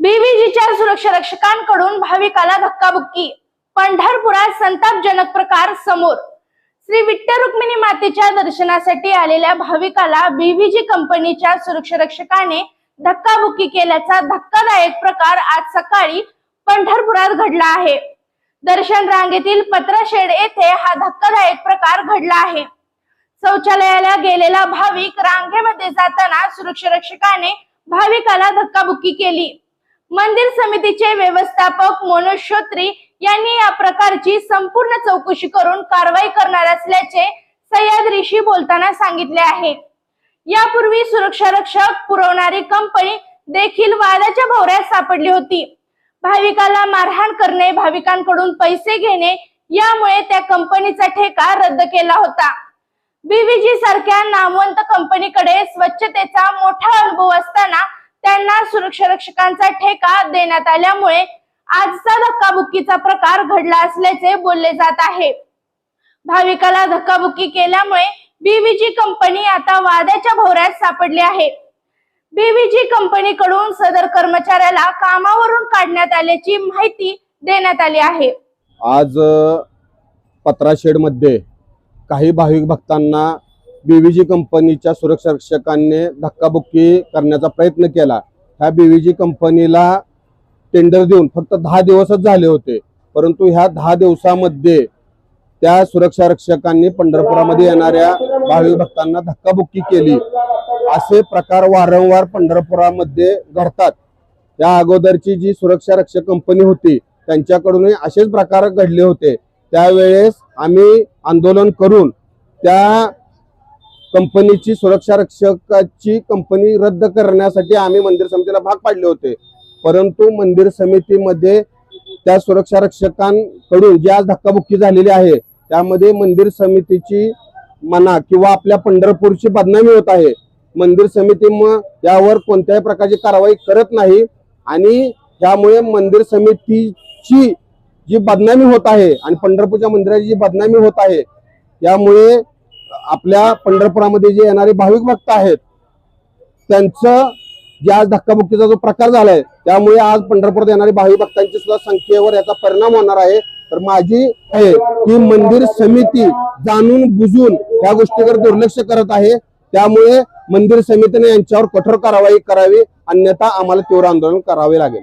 बीबीजीच्या सुरक्षा रक्षकांकडून भाविकाला धक्काबुक्की. पंढरपुरात संतापजनक प्रकार समोर. श्री विठ्ठल रुक्मिणी मातेच्या दर्शनासाठी आलेल्या भाविकाला बीव्हीजी कंपनीच्या सुरक्षा रक्षकाने धक्काबुक्की केल्याचा धक्कादायक प्रकार आज सकाळी पंढरपुरात घडला आहे. दर्शन रांगेतील पत्रशेड येथे हा धक्कादायक प्रकार घडला आहे. शौचालयाला गेलेला भाविक रांगेमध्ये जाताना सुरक्षारक्षकाने भाविकाला धक्काबुक्की केली. मंदिर समितीचे व्यवस्थापक मनोज श्रोत्री यांनी या प्रकारची संपूर्ण चौकशी करून कारवाई करणार असल्याचे सह्याद्रीशी बोलताना सांगितले आहे. यापूर्वी सुरक्षा रक्षक पुरवणारी कंपनी देखील वादाच्या भोवऱ्यात सापडली होती. भाविकाला मारहाण करणे भाविकांकडून पैसे घेणे यामुळे त्या कंपनीचा ठेका रद्द केला होता. बीव्हीजी सारख्या नामवंत कंपनीकडे स्वच्छतेचा मोठा अनुभव असताना त्यांना सुरक्षारक्षकांचा ठेका देण्यात आल्यामुळे आजचा धक्काबुक्कीचा प्रकार घडला असल्याचे बोलले जात आहे. भाविकाला धक्काबुक्की केल्यामुळे बीव्हीजी कंपनी आता वादाच्या भोवऱ्यात सापडली आहे. बीव्हीजी कंपनीकडून सदर कर्मचाऱ्याला कामावरून काढण्यात आल्याची माहिती देण्यात आली आहे. आज पत्राशेडमध्ये काही भाविक भक्तांना बीव्हीजी कंपनीच्या सुरक्षा रक्षकांनी धक्काबुक्की करण्याचा प्रयत्न केला. ह्या बीव्हीजी कंपनीला टेंडर देऊन फक्त दहा दिवसच झाले होते. परंतु ह्या दहा दिवसामध्ये त्या सुरक्षा रक्षकांनी पंढरपुरामध्ये येणाऱ्या भाविक भक्तांना धक्काबुक्की केली. असे प्रकार वारंवार पंढरपुरामध्ये घडतात. या अगोदरची जी सुरक्षा रक्षक कंपनी होती त्यांच्याकडूनही असेच प्रकार घडले होते. त्यावेळेस आम्ही आंदोलन करून त्या कंपनीची सुरक्षा रक्षकाची कंपनी रद्द करण्यासाठी आम्ही मंदिर समितीला भाग पाडले होते. परंतु मंदिर समितीमध्ये त्या सुरक्षा रक्षकांकडून जी आज धक्काबुक्की झालेली आहे त्यामध्ये मंदिर समितीची म्हणा किंवा आपल्या पंढरपूरची बदनामी होत आहे. मंदिर समिती यावर कोणत्याही प्रकारची कारवाई करत नाही. आणि त्यामुळे मंदिर समितीची जी बदनामी होत आहे आणि पंढरपूरच्या मंदिराची जी बदनामी होत आहे त्यामुळे आपल्या पंढरपुरामध्ये जे येणारे भाविक भक्त आहेत त्यांचं जे आज धक्काबुक्कीचा जो प्रकार झालाय त्यामुळे आज पंढरपुरात येणारे भाविक भक्तांची सुद्धा संख्येवर याचा परिणाम होणार आहे. तर माझी आहे की मंदिर समिती जाणून बुजून या गोष्टीकडे दुर्लक्ष करत आहे. त्यामुळे मंदिर समितीने यांच्यावर कठोर कारवाई करावी अन्यथा आम्हाला तीव्र आंदोलन करावे लागेल.